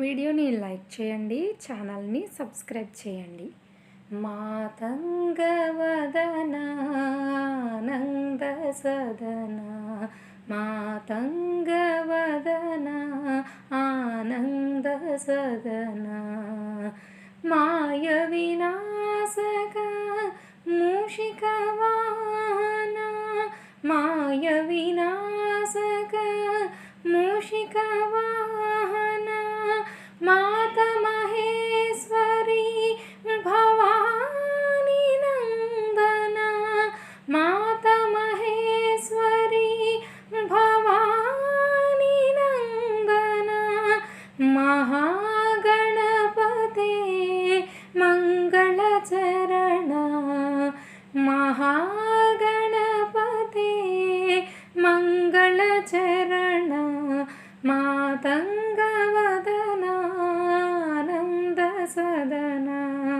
వీడియోని లైక్ చేయండి ఛానల్ని సబ్స్క్రైబ్ చేయండి. మాతంగవదనానంద సదన మాతంగవదన ఆనంద సదన మాయ వినాశక మూషికవానా మాయ వినాశక महागणपते मङ्गलचरण महागणपते मङ्गलचरण मातङ्ग